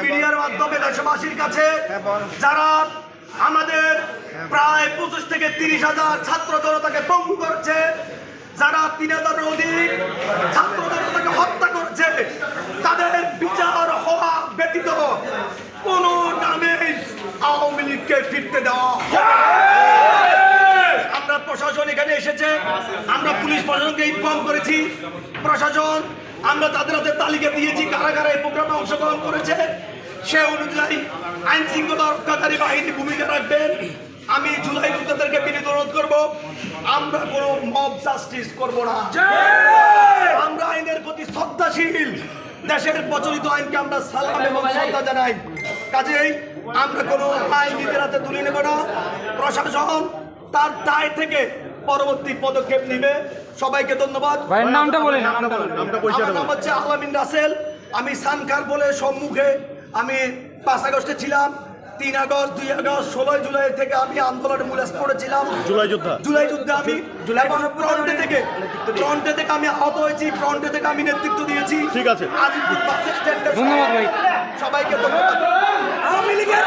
মিডিয়ার মাধ্যমে দেশবাসীর কাছে, যারা আমাদের প্রায় পঁচিশ থেকে তিরিশ হাজার ছাত্র জনতাকে পঙ্গু করছে, যারা তিন হাজারের অধিক ছাত্র জনতাকে হত্যা করছে, তাদের বিচার হওয়া ব্যতীত কোন নামে আওয়ামী লীগকে ফিরতে দেওয়া আমরা প্রশাসন এখানে এসেছে, আমরা পুলিশ প্রশাসনকে ইনফর্ম করেছি। প্রশাসন আমরা তাদের হাতে তালিকা দিয়েছি কারা কারা এই প্রোগ্রামে অংশগ্রহণ করেছে। সে অনুযায়ী আইন শৃঙ্খলা রক্ষাকারী বাহিনী ভূমিকা রাখবেন আমি জুলাই যোদ্ধাদেরকে বিনীত অনুরোধ করব আমরা কোনো মব জাস্টিস করব না। আমরা আইনের প্রতি শ্রদ্ধাশীল। দেশের প্রচলিত আইনকে আমরা সালাম এবং শ্রদ্ধা জানাই। কাজেই আমরা কোনো আইন নিজের হাতে তুলে নেব না। প্রশাসন তার দায় থেকে পরবর্তী পদক্ষেপ নিবে। সবাইকে ধন্যবাদ। ভাইয়ের নামটা বলেন। আমার নাম হচ্ছে আলামিন রাসেল। আমি সানকার বলে সম্মুখে আমি পাঁচ আগস্টে ছিলাম। তিন আগস্ট দুই আগস্ট ষোলোই জুলাই থেকে আমি আন্দোলনে মূল করেছিলাম জুলাই যোদ্ধা। জুলাই যুদ্ধে আমি জুলাই ফ্রন্টে থেকে ফ্রন্টে থেকে আমি আহত হয়েছি। ফ্রন্টে থেকে আমি নেতৃত্ব দিয়েছি। ঠিক আছে। আজিমপুর বাস স্ট্যান্ডে সবাইকে ধন্যবাদ। আওয়ামী লীগের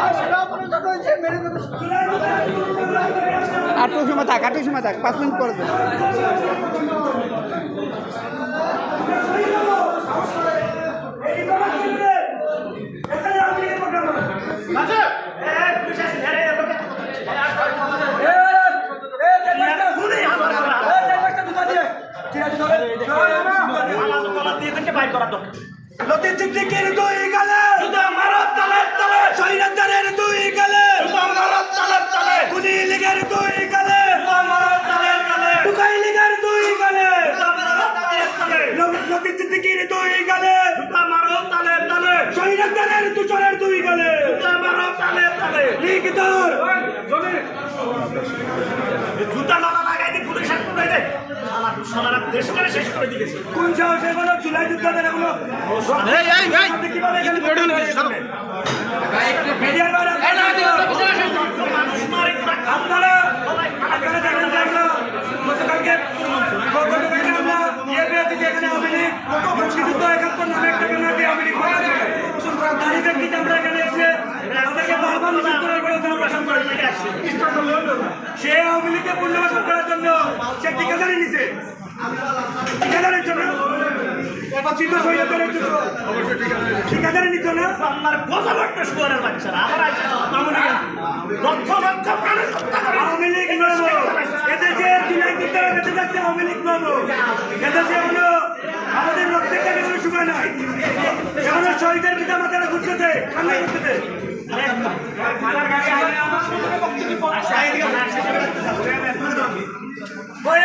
আমার অপারেশন হয়েছে মেরুদণ্ড আটটু সময় থাক আটটু সময় থাক পাঁচ মিনিট পরে দেন। লতি সিদ্দিকের দুই গালে সুদা মারত তালে শহীদের দুই গালে। তালে তালে কুনি লীগের দুই গালে। টুকাই লীগের দুই গালে। লতি সিদ্দিকের দুই গালে। মারত তালে তালে শহীদের দুজনের দুই গালে। মারত তালে তালে লীগ দর জুতা মারা দি পুলিশ হাত তুলে দে আমার সোনারা দেশ করে শেষ করে দিয়েছে। কোন সাহসে বলো জুলাই যুদ্ধদের এগুলো এই এই এই! কীভাবে এখানে বেড়ে নিয়ে মিডিয়ার বাইরে আপনারা আপনারা দেখেন দেখল গতকালকে গতকালকে আমরা ইয়ে এখানে একাত্তর নামে একটা দাঁড়িয়ে ব্যক্তিতে আমরা এসে আমাদেরকে বারবার নিষেধ করার পরে করে আসছে। সে আওয়ামী লীগকে পুনর্বাসন করার জন্য সে ঠিকাদারি নিছে? ঠিকাদারের জন্য? অবাচিত সৈন্যদের জন্য ঠিকাদারি নিত না? আমার গজবর্ত শুয়ারের বাচ্চারা আমার লক্ষ লক্ষ আওয়ামী লীগ এদেশে যুদ্ধে বেঁচে যাচ্ছে আওয়ামী লীগ নব এদেশে হলো আমাদের রক্তের টাকা কোনো সময় নাই। এখনও শহীদের পিতা মাতারা ঘুরতেছে কান্না করতেছে। ওই